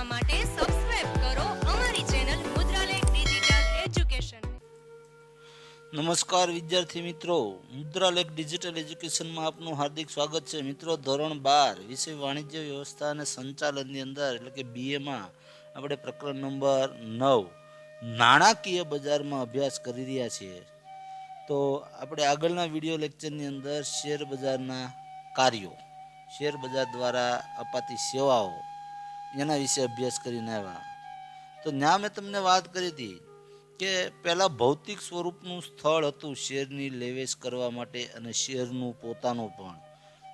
જોવા માટે સબસ્ક્રાઇબ કરો અમારી ચેનલ મુદ્રાલેખ ડિજિટલ એજ્યુકેશન નમસ્કાર વિદ્યાર્થી મિત્રો. મુદ્રાલેખ ડિજિટલ એજ્યુકેશનમાં આપનું હાર્દિક સ્વાગત છે. મિત્રો, ધોરણ બાર, વિષય વાણિજ્ય વ્યવસ્થા અને સંચાલનની અંદર, એટલે કે બીએમાં આપણે પ્રકરણ નંબર નવ, નાણાકીય બજારમાં અભ્યાસ કરી રહ્યા છીએ. તો આપણે આગળના વીડિયો લેક્ચરની અંદર શેર બજારના કાર્યો. શેર બજાર દ્વારા અપાતી સેવાઓ એના વિશે અભ્યાસ કરીને આવ્યા. તો ત્યાં મેં તમને વાત કરી હતી કે પહેલાં ભૌતિક સ્વરૂપનું સ્થળ હતું શેરની લેવેશ કરવા માટે અને શેરનું પોતાનું પણ.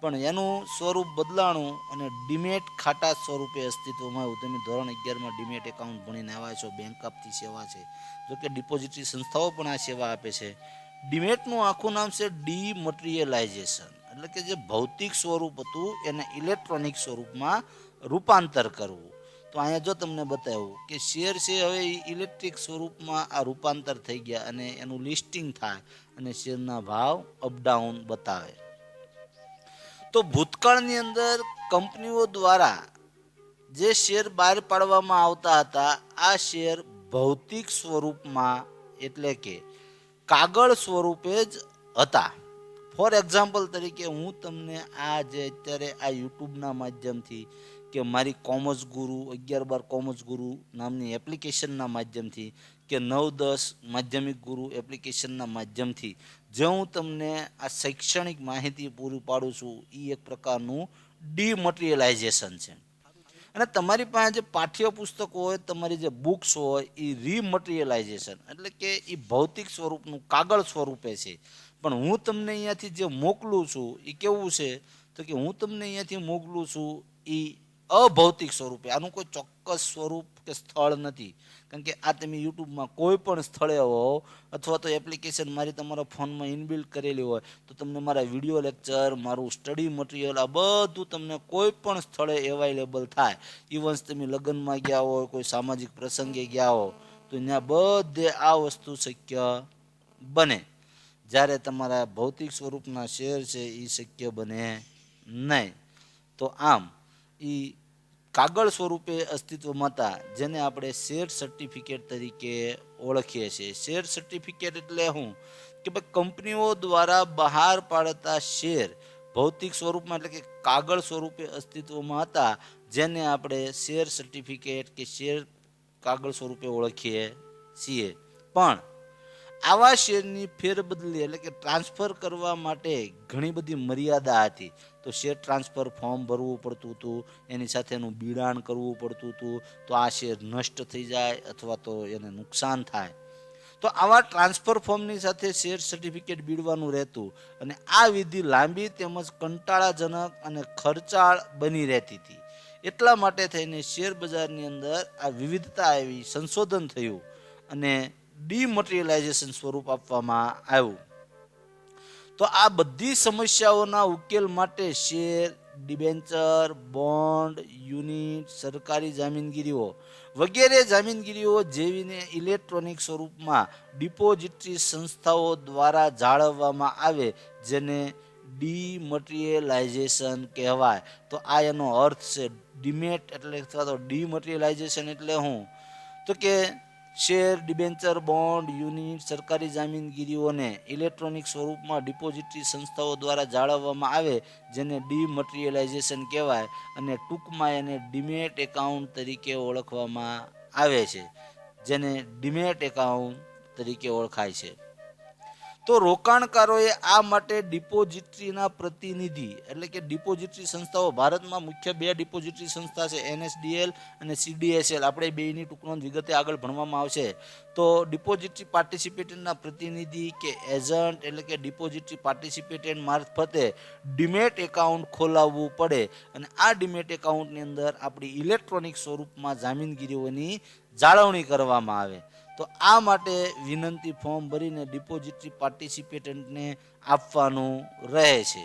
પણ એનું સ્વરૂપ બદલાણું અને ડીમેટ ખાટા સ્વરૂપે અસ્તિત્વમાં આવ્યું. તમે ધોરણ અગિયારમાં ડીમેટ એકાઉન્ટ ભણીને આવ્યા છો બેંક આપતી સેવા છે. જોકે ડિપોઝિટરી સંસ્થાઓ પણ આ સેવા આપે છે. ડીમેટનું આખું નામ છે ડીમટીરિયલાઇઝેશન. એટલે કે જે ભૌતિક સ્વરૂપ હતું, એને ઇલેક્ટ્રોનિક સ્વરૂપમાં રૂપાંતર કરવું. તો અહીંયા જો તમને બતાવ્યું કે શેર છે, હવે ઇલેક્ટ્રિક સ્વરૂપમાં આ રૂપાંતર થઈ ગયા અને એનું લિસ્ટિંગ થાય અને શેરના ભાવ અપડાઉન બતાવે. તો ભૂતકાળની અંદર કંપનીઓ દ્વારા જે શેર બહાર પાડવામાં આવતા હતા, આ શેર ભૌતિક સ્વરૂપમાં એટલે કે કાગળ સ્વરૂપે જ હતા. ફોર એક્ઝામ્પલ તરીકે હું તમને આ જે અત્યારે આ યુટ્યુબના માધ્યમથી કે મારી કોમર્સ ગુરુ, અગિયાર બાર કોમર્સ ગુરુ નામની એપ્લિકેશનના માધ્યમથી કે નવ દસ માધ્યમિક ગુરુ એપ્લિકેશનના માધ્યમથી જે હું તમને આ શૈક્ષણિક માહિતી પૂરી પાડું છું એ એક પ્રકારનું ડીમટીરિયલાઇઝેશન છે. અને તમારી પાસે જે પાઠ્યપુસ્તકો હોય, તમારી જે બુક્સ હોય એ રીમટીરિયલાઇઝેશન એટલે કે એ ભૌતિક સ્વરૂપનું કાગળ સ્વરૂપે છે. પણ હું તમને અહીંયાથી જે મોકલું છું એ કેવું છે? તો કે હું તમને અહીંયાથી મોકલું છું એ અભૌતિક સ્વરૂપે. આનું કોઈ ચોક્કસ સ્વરૂપ કે સ્થળ નથી. કારણ કે આ તમે યુટ્યુબમાં કોઈ પણ સ્થળે હો, અથવા તો એપ્લિકેશન મારી તમારા ફોનમાં ઇનબિલ્ટ કરેલી હોય, તો તમને મારા વીડિયો લેક્ચર મારું સ્ટડી મટીરિયલ આ બધું તમને કોઈ પણ સ્થળે એવાઇલેબલ થાય. ઇવન્સ તમે લગ્નમાં ગયા હોય કોઈ સામાજિક પ્રસંગે ગયા હો, તો ત્યાં બધે આ વસ્તુ શક્ય બને. જ્યારે તમારા ભૌતિક સ્વરૂપના શેર છે એ શક્ય બને નહીં. તો આમ એ કાગળ સ્વરૂપે અસ્તિત્વમાં હતા જેને આપણે શેર સર્ટિફિકેટ તરીકે ઓળખીએ છીએ. શેર સર્ટિફિકેટ એટલે શું કે ભાઈ કંપનીઓ દ્વારા બહાર પાડતા શેર, ભૌતિક સ્વરૂપમાં એટલે કે કાગળ સ્વરૂપે અસ્તિત્વમાં હતા જેને આપણે શેર સર્ટિફિકેટ કે શેર કાગળ સ્વરૂપે ઓળખીએ છીએ. પણ આવા શેરની ફેરબદલી એટલે કે ટ્રાન્સફર કરવા માટે ઘણી બધી મર્યાદા હતી. તો શેર ટ્રાન્સફર ફોર્મ ભરવું પડતું હતું, એની સાથે એનું બિડાણ કરવું પડતું હતું, તો આ શેર નષ્ટ થઈ જાય અથવા તો એને નુકસાન થાય. તો આવા ટ્રાન્સફર ફોર્મની સાથે શેર સર્ટિફિકેટ બીડવાનું રહેતું અને આ વિધિ લાંબી તેમજ કંટાળાજનક અને ખર્ચાળ બની રહેતી હતી. એટલા માટે થઈને શેર બજારની અંદર આ વિવિધતા આવી સંશોધન થયું અને ડીમટીરિયલાઇઝેશન સ્વરૂપ આપવામાં આવ્યું. તો આ બધી સમસ્યાઓના ઉકેલ માટે શેર, ડિબેન્ચર, બોન્ડ, યુનિટ, સરકારી જામીનગીરીઓ વગેરે જામીનગીરીઓ જેવીને ઇલેક્ટ્રોનિક સ્વરૂપમાં ડિપોઝિટરી સંસ્થાઓ દ્વારા જાળવવામાં આવે જેને ડિમટીરિયલાઇઝેશન કહેવાય. તો આ એનો અર્થ છે ડિમેટ એટલે અથવા તો ડિમટીરિયલાઇઝેશન એટલે હું? તો કે શેર, ડિબેન્ચર, બોન્ડ, યુનિટ, સરકારી જામીનગીરીઓને ઇલેક્ટ્રોનિક સ્વરૂપમાં ડિપોઝિટરી સંસ્થાઓ દ્વારા જાળવવામાં આવે, જેને ડીમટીરિયલાઇઝેશન કહેવાય અને ટૂંકમાં એને ડિમેટ એકાઉન્ટ તરીકે ઓળખવામાં આવે છે, જેને ડિમેટ એકાઉન્ટ તરીકે ઓળખાય છે. તો રોકાણકારોએ આ માટે ડિપોઝિટરીના પ્રતિનિધિ, એટલે કે ડિપોઝિટરી સંસ્થાઓ, ભારતમાં મુખ્ય બે ડિપોઝિટરી સંસ્થા છે, એનએસડીએલ અને સીડીએસએલ. આપણે બેની ટૂંકનોંધ વિગતે આગળ ભણવામાં આવશે. તો ડિપોઝિટરી પાર્ટિસિપેટના પ્રતિનિધિ કે એજન્ટ, એટલે કે ડિપોઝિટરી પાર્ટિસિપેટન્ટ મારફતે ડિમેટ એકાઉન્ટ ખોલાવવું પડે અને આ ડિમેટ એકાઉન્ટની અંદર આપણી ઇલેક્ટ્રોનિક સ્વરૂપમાં જામીનગીરીઓની જાળવણી કરવામાં આવે. તો આ માટે વિનંતી ફોર્મ ભરીને ડિપોઝિટરી પાર્ટિસિપેટન્ટને આપવાનું રહે છે.